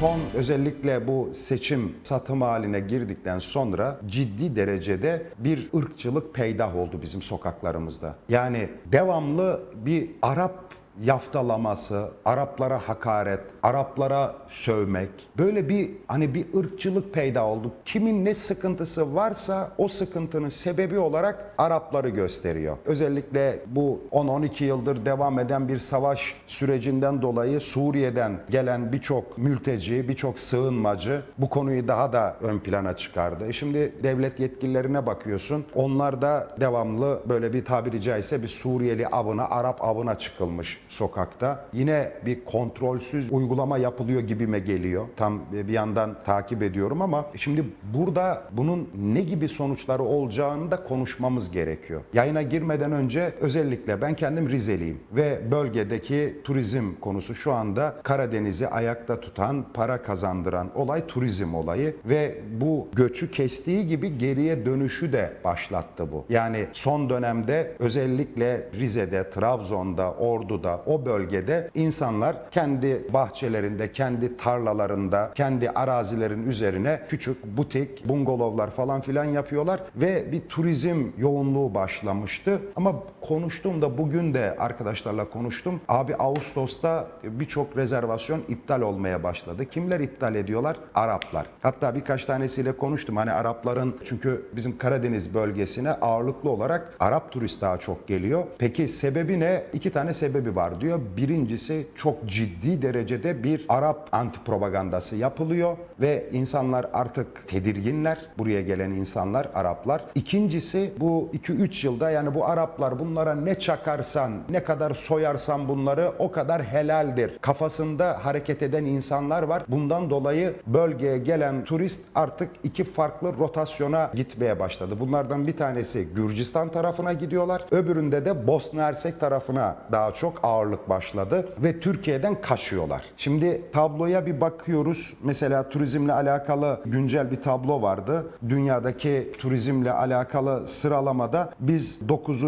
son özellikle bu seçim satım haline girdikten sonra ciddi derecede bir ırkçılık peydah oldu bizim sokaklarımızda. Yani devamlı bir Arap yaftalaması, Araplara hakaret, Araplara sövmek. Böyle bir hani bir ırkçılık peyda oldu. Kimin ne sıkıntısı varsa o sıkıntının sebebi olarak Arapları gösteriyor. Özellikle bu 10-12 yıldır devam eden bir savaş sürecinden dolayı Suriye'den gelen birçok mülteci, birçok sığınmacı bu konuyu daha da ön plana çıkardı. E Şimdi devlet yetkililerine bakıyorsun. Onlar da devamlı böyle bir tabiri caizse bir Suriyeli avına, Arap avına çıkılmış sokakta. Yine bir kontrolsüz uygulama yapılıyor gibime geliyor. Tam bir yandan takip ediyorum ama şimdi burada bunun ne gibi sonuçları olacağını da konuşmamız gerekiyor. Yayına girmeden önce özellikle ben kendim Rizeliyim ve bölgedeki turizm konusu şu anda Karadeniz'i ayakta tutan, para kazandıran olay turizm olayı ve bu göçü kestiği gibi geriye dönüşü de başlattı bu. Yani son dönemde özellikle Rize'de, Trabzon'da, Ordu'da o bölgede insanlar kendi bahçelerinde, kendi tarlalarında, kendi arazilerin üzerine küçük butik, bungalovlar falan filan yapıyorlar ve bir turizm yoğunluğu başlamıştı. Ama konuştuğumda bugün de arkadaşlarla konuştum. Abi Ağustos'ta birçok rezervasyon iptal olmaya başladı. Kimler iptal ediyorlar? Araplar. Hatta birkaç tanesiyle konuştum. Hani Arapların çünkü bizim Karadeniz bölgesine ağırlıklı olarak Arap turist daha çok geliyor. Peki sebebi ne? İki tane sebebi var diyor. Birincisi çok ciddi derecede bir Arap antipropagandası yapılıyor ve insanlar artık tedirginler. Buraya gelen insanlar Araplar. İkincisi bu 2-3 yılda yani bu Araplar bunlara ne çakarsan, ne kadar soyarsan bunları o kadar helaldir. Kafasında hareket eden insanlar var. Bundan dolayı bölgeye gelen turist artık iki farklı rotasyona gitmeye başladı. Bunlardan bir tanesi Gürcistan tarafına gidiyorlar. Öbüründe de Bosna Hersek tarafına daha çok ağırlık başladı ve Türkiye'den kaçıyorlar. Şimdi tabloya bir bakıyoruz. Mesela turizmle alakalı güncel bir tablo vardı. Dünyadaki turizmle alakalı sıralamada biz 9.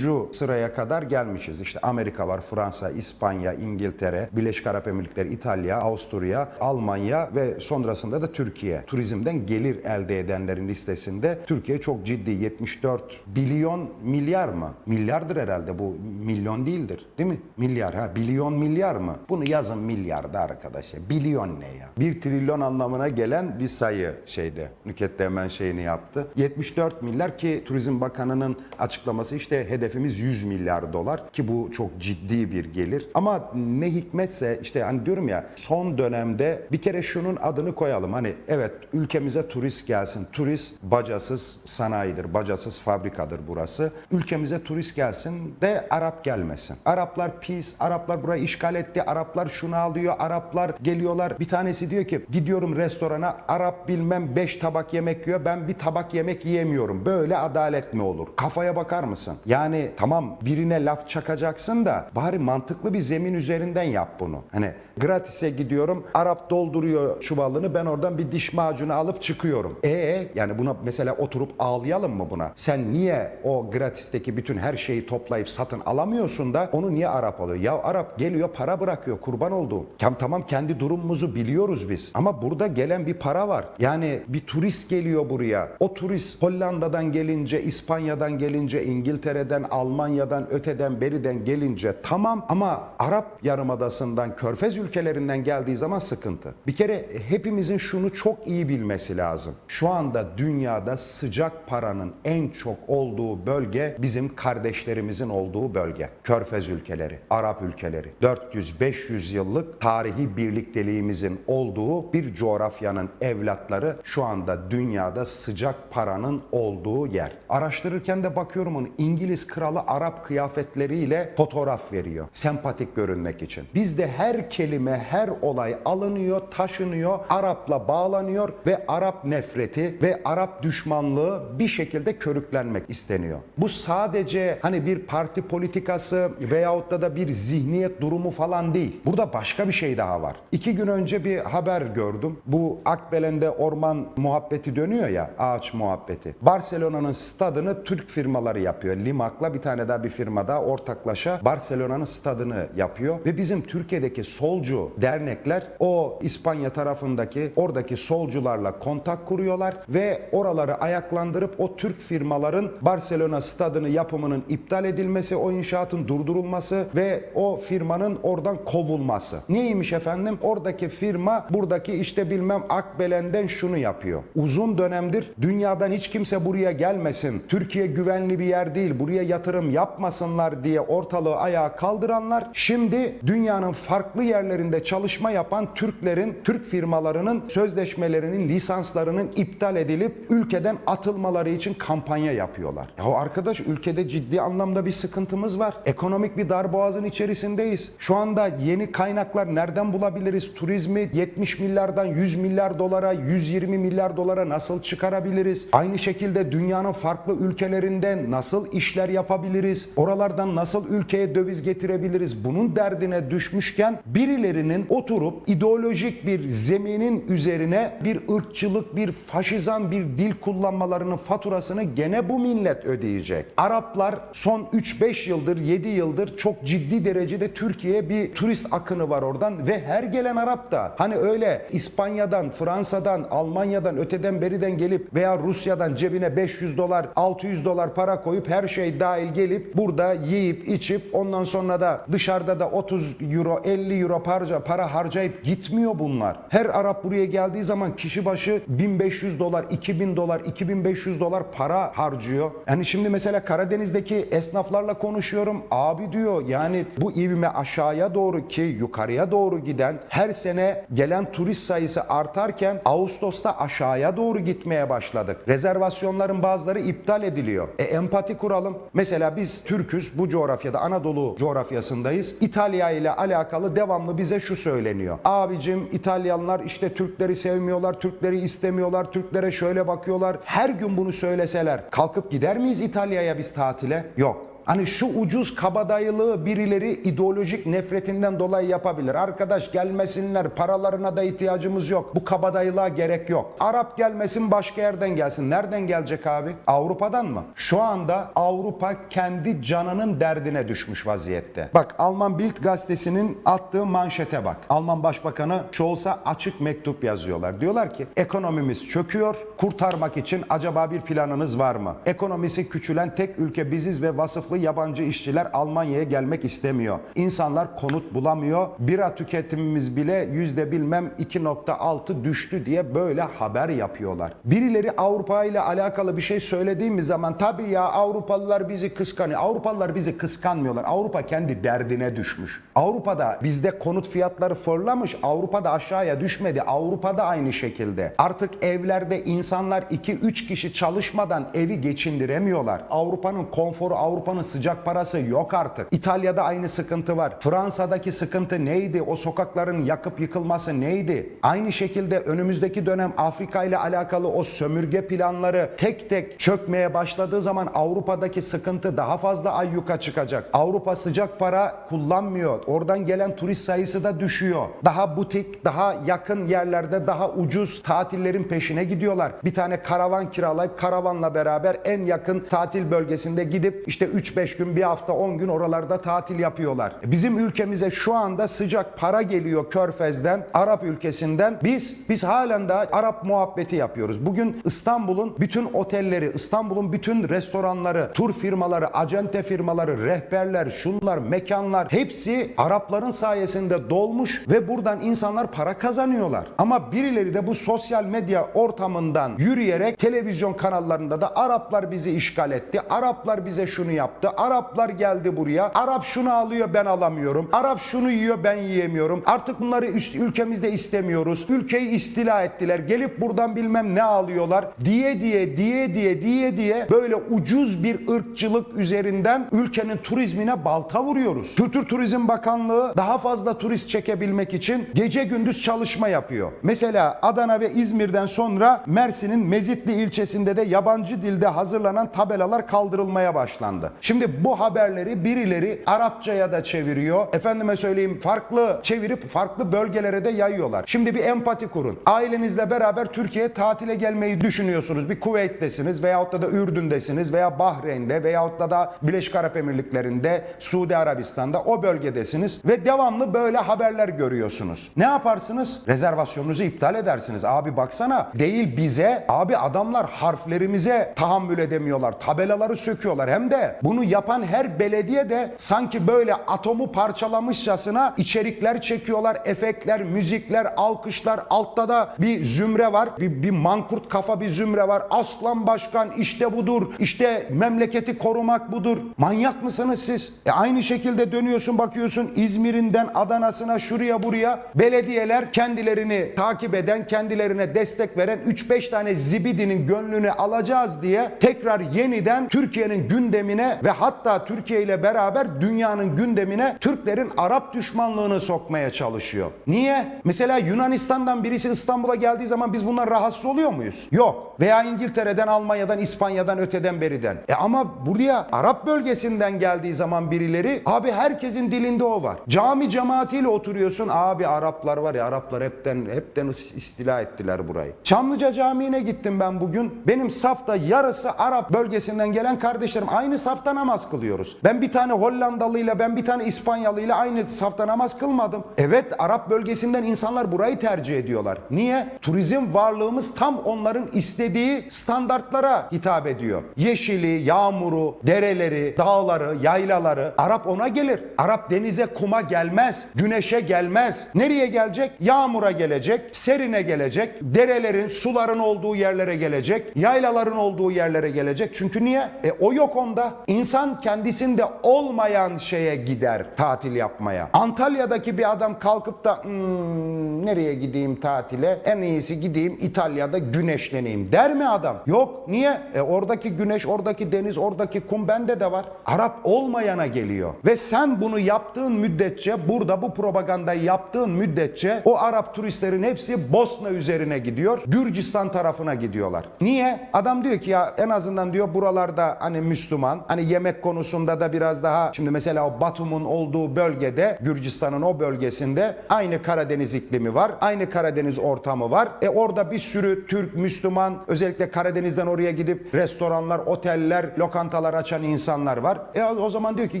sıraya kadar gelmişiz. İşte Amerika var, Fransa, İspanya, İngiltere, Birleşik Arap Emirlikleri, İtalya, Avusturya, Almanya ve sonrasında da Türkiye. Turizmden gelir elde edenlerin listesinde Türkiye çok ciddi 74 milyon milyar mı? Milyardır herhalde bu milyon değildir değil mi? Milyar ha milyon milyar mı? Bunu yazın milyarda arkadaşlar. Bilyon ne ya? 1 trilyon anlamına gelen bir sayı şeyde. Nükhet de hemen şeyini yaptı. 74 milyar ki Turizm Bakanı'nın açıklaması işte hedefimiz 100 milyar dolar ki bu çok ciddi bir gelir. Ama ne hikmetse işte hani diyorum ya son dönemde bir kere şunun adını koyalım. Hani evet ülkemize turist gelsin. Turist bacasız sanayidir, bacasız fabrikadır burası. Ülkemize turist gelsin de Arap gelmesin. Araplar pis, Araplar burayı işgal etti, Araplar şunu alıyor, Araplar geliyorlar. Bir tanesi diyor ki gidiyorum restorana Arap bilmem 5 tabak yemek yiyor ben bir tabak yemek yiyemiyorum. Böyle adalet mi olur? Kafaya bakar mısın? Yani tamam birine laf çakacaksın da bari mantıklı bir zemin üzerinden yap bunu. Hani gratis'e gidiyorum Arap dolduruyor çuvalını ben oradan bir diş macunu alıp çıkıyorum. E yani buna mesela oturup ağlayalım mı buna? Sen niye o gratis'teki bütün her şeyi toplayıp satın alamıyorsun da onu niye Arap alıyor? Ya Arap geliyor para bırakıyor kurban olduğum. Tam tamam kendi durumumuzu biliyoruz biz. Ama burada gelen bir para var. Yani bir turist geliyor buraya. O turist Hollanda'dan gelince, İspanya'dan gelince, İngiltere'den, Almanya'dan, öteden, beriden gelince tamam ama Arap Yarımadası'ndan, Körfez ülkelerinden geldiği zaman sıkıntı. Bir kere hepimizin şunu çok iyi bilmesi lazım. Şu anda dünyada sıcak paranın en çok olduğu bölge bizim kardeşlerimizin olduğu bölge. Körfez ülkeleri, Arap ülkeleri. 400-500 yıllık tarihi birlikteliğimizin olduğu bir coğrafyanın evlatları şu anda dünyada sıcak paranın olduğu yer. Araştırırken de bakıyorum onu İngiliz kralı Arap kıyafetleriyle fotoğraf veriyor. Sempatik görünmek için. Bizde her kelime, her olay alınıyor, taşınıyor, Arap'la bağlanıyor ve Arap nefreti ve Arap düşmanlığı bir şekilde körüklenmek isteniyor. Bu sadece hani bir parti politikası veyahut da da bir zihniyet durumu falan değil. Burada başka bir şey daha var. İki gün önce bir haber gördüm. Bu Akbelen'de orman muhabbeti dönüyor ya, ağaç muhabbeti. Barcelona'nın stadını Türk firmaları yapıyor. Limak'la bir tane daha bir firma daha ortaklaşa Barcelona'nın stadını yapıyor. Ve bizim Türkiye'deki solcu dernekler o İspanya tarafındaki oradaki solcularla kontak kuruyorlar ve oraları ayaklandırıp o Türk firmaların Barcelona stadını yapımının iptal edilmesi, o inşaatın durdurulması ve o firmanın oradan kovulması. Neymiş efendim? Oradaki firma buradaki işte bilmem Akbelen'den şunu yapıyor. Uzun dönemdir dünyadan hiç kimse buraya gelmesin. Türkiye güvenli bir yer değil. Buraya yatırım yapmasınlar diye ortalığı ayağa kaldıranlar şimdi dünyanın farklı yerlerinde çalışma yapan Türklerin, Türk firmalarının sözleşmelerinin, lisanslarının iptal edilip ülkeden atılmaları için kampanya yapıyorlar. Ya arkadaş ülkede ciddi anlamda bir sıkıntımız var. Ekonomik bir darboğazın içerisindeyiz. Şu anda yeni kaynaklar nereden bulabiliriz? Turizmi 70 milyardan 100 milyar dolara, 120 milyar dolara nasıl çıkarabiliriz? Aynı şekilde dünyanın farklı ülkelerinde nasıl işler yapabiliriz? Oralardan nasıl ülkeye döviz getirebiliriz? Bunun derdine düşmüşken birilerinin oturup ideolojik bir zeminin üzerine bir ırkçılık, bir faşizan bir dil kullanmalarının faturasını gene bu millet ödeyecek. Araplar son 3-5 yıldır, 7 yıldır çok ciddi derecede Türkiye'ye bir turist akını var oradan ve her gelen Arap da hani öyle İspanya'dan, Fransa'dan, Almanya'dan, öteden beriden gelip veya Rusya'dan cebine 500 dolar, 600 dolar para koyup her şey dahil gelip burada yiyip içip ondan sonra da dışarıda da 30 euro, 50 euro para, para harcayıp gitmiyor bunlar. Her Arap buraya geldiği zaman kişi başı 1500 dolar, 2000 dolar, 2500 dolar para harcıyor. Yani şimdi mesela Karadeniz'deki esnaflarla konuşuyorum. Abi diyor yani bu ivme aşağıya doğru ki yukarıya doğru giden her sene gelen turist sayısı artarken Ağustos'ta aşağıya doğru gitmeye başladık. Rezervasyonların bazıları iptal ediliyor. E empati kuralım. Mesela biz Türküz bu coğrafyada Anadolu coğrafyasındayız. İtalya ile alakalı devamlı bize şu söyleniyor. Abicim İtalyanlar işte Türkleri sevmiyorlar, Türkleri istemiyorlar, Türklere şöyle bakıyorlar. Her gün bunu söyleseler kalkıp gider miyiz İtalya'ya biz tatile? Yok. Hani şu ucuz kabadayılığı birileri ideolojik nefretinden dolayı yapabilir. Arkadaş gelmesinler paralarına da ihtiyacımız yok. Bu kabadayılığa gerek yok. Arap gelmesin başka yerden gelsin. Nereden gelecek abi? Avrupa'dan mı? Şu anda Avrupa kendi canının derdine düşmüş vaziyette. Bak Alman Bild gazetesinin attığı manşete bak. Alman Başbakanı Scholz'a açık mektup yazıyorlar. Diyorlar ki ekonomimiz çöküyor. Kurtarmak için acaba bir planınız var mı? Ekonomisi küçülen tek ülke biziz ve vasıflı yabancı işçiler Almanya'ya gelmek istemiyor. İnsanlar konut bulamıyor. Bira tüketimimiz bile yüzde bilmem 2.6 düştü diye böyle haber yapıyorlar. Birileri Avrupa ile alakalı bir şey söylediğimiz zaman tabii ya Avrupalılar bizi kıskanıyor. Avrupalılar bizi kıskanmıyorlar. Avrupa kendi derdine düşmüş. Avrupa'da bizde konut fiyatları fırlamış. Avrupa'da aşağıya düşmedi. Avrupa'da aynı şekilde. Artık evlerde insanlar 2-3 kişi çalışmadan evi geçindiremiyorlar. Avrupa'nın konforu, Avrupa'nın sıcak parası yok artık. İtalya'da aynı sıkıntı var. Fransa'daki sıkıntı neydi? O sokakların yakıp yıkılması neydi? Aynı şekilde önümüzdeki dönem Afrika ile alakalı o sömürge planları tek tek çökmeye başladığı zaman Avrupa'daki sıkıntı daha fazla ayyuka çıkacak. Avrupa sıcak para kullanmıyor. Oradan gelen turist sayısı da düşüyor. Daha butik, daha yakın yerlerde daha ucuz tatillerin peşine gidiyorlar. Bir tane karavan kiralayıp karavanla beraber en yakın tatil bölgesinde gidip işte 3-5 gün, bir hafta, 10 gün oralarda tatil yapıyorlar. Bizim ülkemize şu anda sıcak para geliyor Körfez'den, Arap ülkesinden. Biz biz halen daha Arap muhabbeti yapıyoruz. Bugün İstanbul'un bütün otelleri, İstanbul'un bütün restoranları, tur firmaları, acente firmaları, rehberler, şunlar, mekanlar hepsi Arapların sayesinde dolmuş ve buradan insanlar para kazanıyorlar. Ama birileri de bu sosyal medya ortamından yürüyerek televizyon kanallarında da Araplar bizi işgal etti. Araplar bize şunu yaptı. Araplar geldi buraya. Arap şunu alıyor ben alamıyorum. Arap şunu yiyor ben yiyemiyorum. Artık bunları ülkemizde istemiyoruz. Ülkeyi istila ettiler. Gelip buradan bilmem ne alıyorlar. Diye diye diye diye diye diye böyle ucuz bir ırkçılık üzerinden ülkenin turizmine balta vuruyoruz. Kültür Turizm Bakanlığı daha fazla turist çekebilmek için gece gündüz çalışma yapıyor. Mesela Adana ve İzmir'den sonra Mersin'in Mezitli ilçesinde de yabancı dilde hazırlanan tabelalar kaldırılmaya başlandı. Şimdi Şimdi bu haberleri birileri Arapçaya da çeviriyor. Efendime söyleyeyim farklı çevirip farklı bölgelere de yayıyorlar. Şimdi bir empati kurun. Ailenizle beraber Türkiye'ye tatile gelmeyi düşünüyorsunuz. Bir Kuveyt'tesiniz veyahut da, da Ürdün'desiniz veya Bahreyn'de veyahut da da Birleşik Arap Emirlikleri'nde, Suudi Arabistan'da o bölgedesiniz ve devamlı böyle haberler görüyorsunuz. Ne yaparsınız? Rezervasyonunuzu iptal edersiniz. Abi baksana değil bize, abi adamlar harflerimize tahammül edemiyorlar. Tabelaları söküyorlar. Hem de bunu yapan her belediye de sanki böyle atomu parçalamışçasına içerikler çekiyorlar. Efektler, müzikler, alkışlar. Altta da bir zümre var. Bir, bir mankurt kafa bir zümre var. Aslan başkan işte budur. İşte memleketi korumak budur. Manyak mısınız siz? E aynı şekilde dönüyorsun bakıyorsun İzmir'inden Adana'sına şuraya buraya belediyeler kendilerini takip eden, kendilerine destek veren 3-5 tane zibidinin gönlünü alacağız diye tekrar yeniden Türkiye'nin gündemine ve hatta Türkiye ile beraber dünyanın gündemine Türklerin Arap düşmanlığını sokmaya çalışıyor. Niye? Mesela Yunanistan'dan birisi İstanbul'a geldiği zaman biz bundan rahatsız oluyor muyuz? Yok. Veya İngiltere'den, Almanya'dan, İspanya'dan, öteden beriden. E ama buraya Arap bölgesinden geldiği zaman birileri abi herkesin dilinde o var. Cami cemaatiyle oturuyorsun. Abi Araplar var ya Araplar hepten hepten istila ettiler burayı. Çamlıca Camii'ne gittim ben bugün. Benim safta yarısı Arap bölgesinden gelen kardeşlerim. Aynı safta namaz kılıyoruz. Ben bir tane Hollandalıyla ben bir tane İspanyalıyla aynı safta namaz kılmadım. Evet Arap bölgesinden insanlar burayı tercih ediyorlar. Niye? Turizm varlığımız tam onların istediği standartlara hitap ediyor. Yeşili, yağmuru, dereleri, dağları, yaylaları. Arap ona gelir. Arap denize, kuma gelmez. Güneşe gelmez. Nereye gelecek? Yağmura gelecek. Serine gelecek. Derelerin, suların olduğu yerlere gelecek. Yaylaların olduğu yerlere gelecek. Çünkü niye? E o yok onda. İnsan kendisinde olmayan şeye gider tatil yapmaya. Antalya'daki bir adam kalkıp da "Hmm, nereye gideyim tatile? En iyisi gideyim İtalya'da güneşleneyim der mi adam? Yok. Niye? E oradaki güneş, oradaki deniz, oradaki kum bende de var. Arap olmayana geliyor. Ve sen bunu yaptığın müddetçe burada bu propagandayı yaptığın müddetçe o Arap turistlerin hepsi Bosna üzerine gidiyor. Gürcistan tarafına gidiyorlar. Niye? Adam diyor ki ya en azından diyor buralarda hani Müslüman hani yemek konusunda da biraz daha şimdi mesela o Batum'un olduğu bölgede Gürcistan'ın o bölgesinde aynı Karadeniz iklimi var. Aynı Karadeniz ortamı var. E orada bir sürü Türk, Müslüman özellikle Karadeniz'den oraya gidip restoranlar, oteller, lokantalar açan insanlar var. E o zaman diyor ki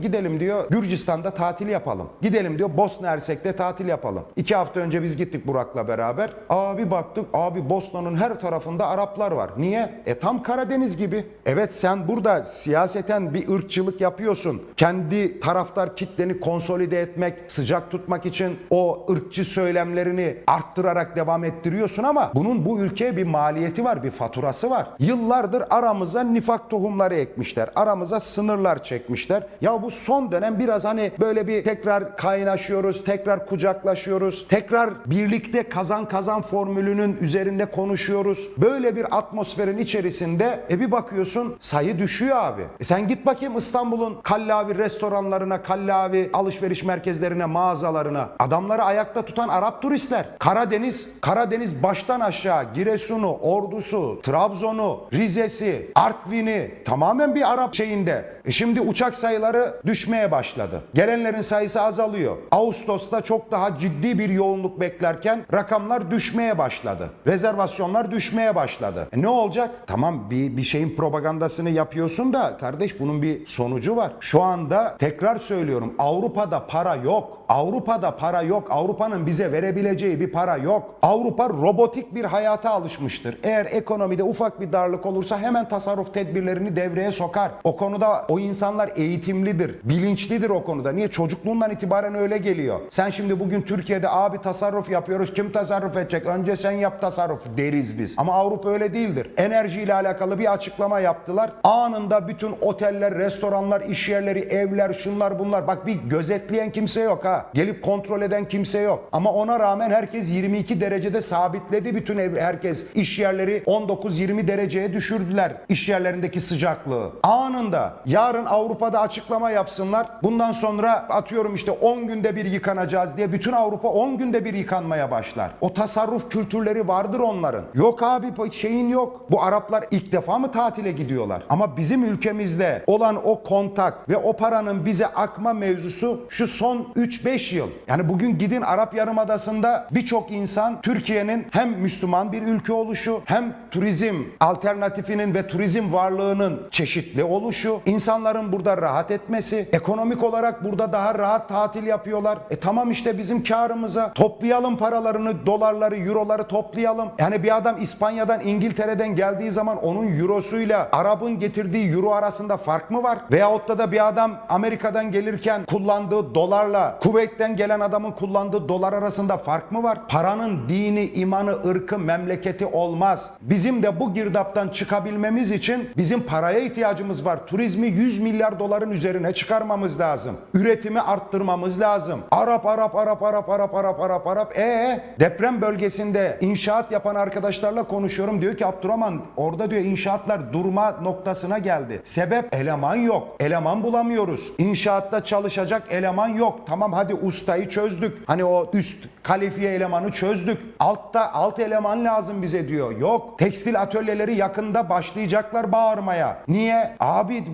gidelim diyor Gürcistan'da tatil yapalım. Gidelim diyor Bosna Hersek'te tatil yapalım. İki hafta önce biz gittik Burak'la beraber. Abi baktık abi Bosna'nın her tarafında Araplar var. Niye? E tam Karadeniz gibi. Evet sen burada siyaseten bir ırkçılık yapıyorsun. Kendi taraftar kitleni konsolide etmek, sıcak tutmak için o ırkçı söylemlerini arttırarak devam ettiriyorsun ama bunun bu ülkeye bir maliyeti var, bir faturası var. Yıllardır aramıza nifak tohumları ekmişler. Aramıza sınırlar çekmişler. Ya bu son dönem biraz hani böyle bir tekrar kaynaşıyoruz, tekrar kucaklaşıyoruz. Tekrar birlikte kazan kazan formülünün üzerinde konuşuyoruz. Böyle bir atmosferin içerisinde e bir bakıyorsun sayı düşüyor abi. E sen git bakayım İstanbul'un kallavi restoranlarına, kallavi alışveriş merkezlerine, mağazalarına. Adamları ayakta tutan Arap turistler. Karadeniz, Karadeniz baştan aşağı Giresun'u, Ordu'su, Trabzon'u, Rize'si, Artvin'i tamamen bir Arap şeyinde. E şimdi uçak sayıları düşmeye başladı. Gelenlerin sayısı azalıyor. Ağustos'ta çok daha ciddi bir yoğunluk beklerken rakamlar düşmeye başladı. Rezervasyonlar düşmeye başladı. E ne olacak? Tamam bir, bir şeyin propagandasını yapıyorsun da kardeş bunun bir sonucu var. Şu anda tekrar söylüyorum Avrupa'da para yok. Avrupa'da para yok. Avrupa'nın bize verebileceği bir para yok. Avrupa robotik bir hayata alışmıştır. Eğer ekonomide ufak bir darlık olursa hemen tasarruf tedbirlerini devreye sokar. O konuda o insanlar eğitimlidir, bilinçlidir o konuda. Niye? Çocukluğundan itibaren öyle geliyor. Sen şimdi bugün Türkiye'de abi tasarruf yapıyoruz. Kim tasarruf edecek? Önce sen yap tasarruf deriz biz. Ama Avrupa öyle değildir. Enerjiyle alakalı bir açıklama yaptılar. Anında bütün oteller, restoranlar, iş yerleri, evler, şunlar bunlar. Bak bir gözetleyen kimse yok ha. Gelip kontrol eden kimse yok. Ama ona rağmen herkes 22 derecede sabitledi bütün ev, herkes. iş yerleri 19-20 dereceye düşürdüler iş yerlerindeki sıcaklığı. Anında. Ya Yarın Avrupa'da açıklama yapsınlar. Bundan sonra atıyorum işte 10 günde bir yıkanacağız diye bütün Avrupa 10 günde bir yıkanmaya başlar. O tasarruf kültürleri vardır onların. Yok abi şeyin yok. Bu Araplar ilk defa mı tatile gidiyorlar? Ama bizim ülkemizde olan o kontak ve o paranın bize akma mevzusu şu son 3-5 yıl. Yani bugün gidin Arap Yarımadası'nda birçok insan Türkiye'nin hem Müslüman bir ülke oluşu hem turizm alternatifinin ve turizm varlığının çeşitli oluşu, insanların burada rahat etmesi, ekonomik olarak burada daha rahat tatil yapıyorlar. E tamam işte bizim karımıza toplayalım paralarını, dolarları, euroları toplayalım. Yani bir adam İspanya'dan, İngiltere'den geldiği zaman onun eurosuyla Arap'ın getirdiği euro arasında fark mı var? Veyahut da da bir adam Amerika'dan gelirken kullandığı dolarla Kuveyt'ten gelen adamın kullandığı dolar arasında fark mı var? Paranın dini, imanı, ırkı, memleketi olmaz. Bizim de bu girdaptan çıkabilmemiz için bizim paraya ihtiyacımız var. Turizmi 100 milyar doların üzerine çıkarmamız lazım. Üretimi arttırmamız lazım. Arap, Arap, Arap, Arap, Arap, Arap, Arap, Arap. E deprem bölgesinde inşaat yapan arkadaşlarla konuşuyorum. Diyor ki Abdurrahman orada diyor inşaatlar durma noktasına geldi. Sebep eleman yok. Eleman bulamıyoruz. İnşaatta çalışacak eleman yok. Tamam hadi ustayı çözdük. Hani o üst kalifiye elemanı çözdük. Altta alt eleman lazım bize diyor. Yok. Tekstil atölyeleri yakında başlayacaklar bağırmaya. Niye? Abi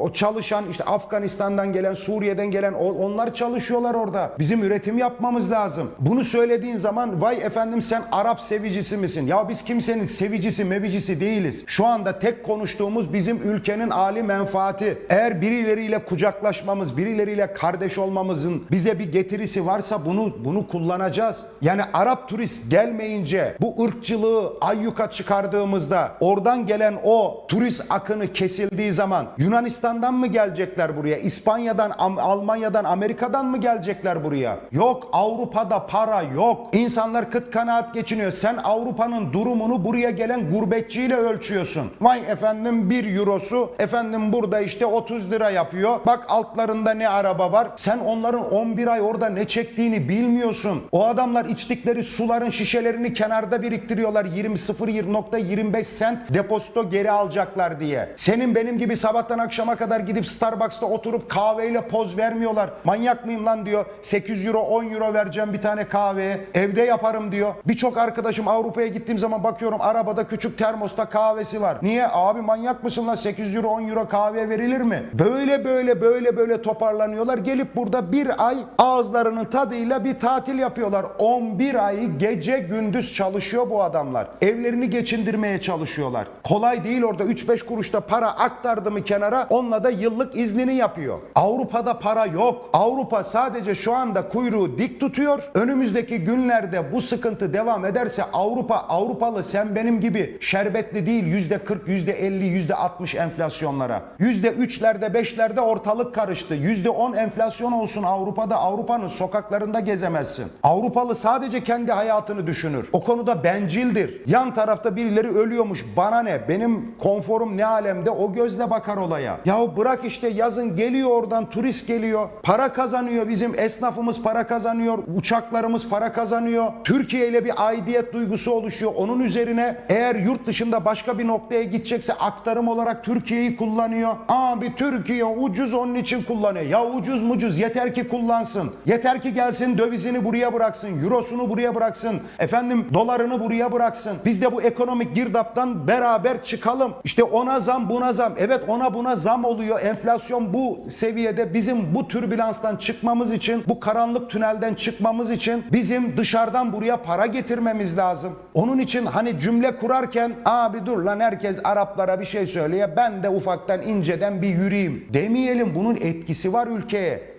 o çalışan işte Afganistan'dan gelen, Suriye'den gelen onlar çalışıyorlar orada. Bizim üretim yapmamız lazım. Bunu söylediğin zaman vay efendim sen Arap sevicisi misin? Ya biz kimsenin sevicisi mevicisi değiliz. Şu anda tek konuştuğumuz bizim ülkenin âli menfaati. Eğer birileriyle kucaklaşmamız, birileriyle kardeş olmamızın bize bir getirisi varsa bunu bunu kullanacağız. Yani Arap turist gelmeyince bu ırkçılığı ayyuka çıkardığımızda oradan gelen o turist akını kesildiği zaman Yunanistan'dan mı gelecekler buraya? İspanya'dan, Almanya'dan, Amerika'dan mı gelecekler buraya? Yok Avrupa'da para yok. İnsanlar kıt kanaat geçiniyor. Sen Avrupa'nın durumunu buraya gelen gurbetçiyle ölçüyorsun. Vay efendim 1 eurosu efendim burada işte 30 lira yapıyor. Bak altlarında ne araba var. Sen onların 11 ay orada ne çektiğini bilmiyorsun. O adamlar içtikleri suların şişelerini kenarda biriktiriyorlar. 20 0.25 sent depozito geri alacaklar diye. Senin benim gibi sabahtan akşama kadar gidip Starbucks'ta oturup kahveyle poz vermiyorlar. Manyak mıyım lan diyor. 8 euro 10 euro vereceğim bir tane kahveye. Evde yaparım diyor. Birçok arkadaşım Avrupa'ya gittiğim zaman bakıyorum arabada küçük termosta kahvesi var. Niye? Abi manyak mısın lan 8 euro 10 euro kahve verilir mi? Böyle böyle böyle böyle toparlanıyorlar. Gelip burada bir ay ağızlarının tadıyla bir tatil yapıyorlar. 11 ay gece gündüz çalışıyor bu adamlar. Evlerini geçindirmeye çalışıyorlar. Kolay değil orada 3-5 kuruşta para aktardı mı kenara onunla da yıllık iznini yapıyor. Avrupa'da para yok. Avrupa sadece şu anda kuyruğu dik tutuyor. Önümüzdeki günlerde bu sıkıntı devam ederse Avrupa Avrupalı sen benim gibi şerbetli değil %40, %50, %60 enflasyonlara. %3'lerde 5'lerde ortalık karıştı. %10 enflasyon olsun Avrupa'da Avrupa'nın sokaklarında gezemezsin. Avrupalı sadece kendi hayatını düşünür. O konuda bencildir. Yan tarafta birileri ölüyormuş. Bana ne? Benim konforum ne alemde? O gözle bakar olaya. Yahu bırak işte yazın geliyor oradan turist geliyor. Para kazanıyor bizim esnafımız para kazanıyor. Uçaklarımız para kazanıyor. Türkiye ile bir aidiyet duygusu oluşuyor. Onun üzerine eğer yurt dışında başka bir noktaya gidecekse aktarım olarak Türkiye'yi kullanıyor. Abi Türkiye ucuz onun için kullanıyor. Ya ucuz mucuz yeter ki kullansın. Yeter ki gelsin dövizini buraya bıraksın. Eurosunu buraya bıraksın. Efendim dolarını buraya bıraksın. Biz de bu ekonomik girdaptan beraber çıkalım. İşte ona zam buna zam. Evet ona buna zam oluyor. Enflasyon bu seviyede bizim bu türbülanstan çıkmamız için bu karanlık tünelden çıkmamız için bizim dışarıdan buraya para getirmemiz lazım. Onun için hani cümle kurarken abi dur lan herkes Araplara bir şey söyleye ben de ufaktan inceden bir yürüyeyim demeyelim bunun etkisi var ülkeye.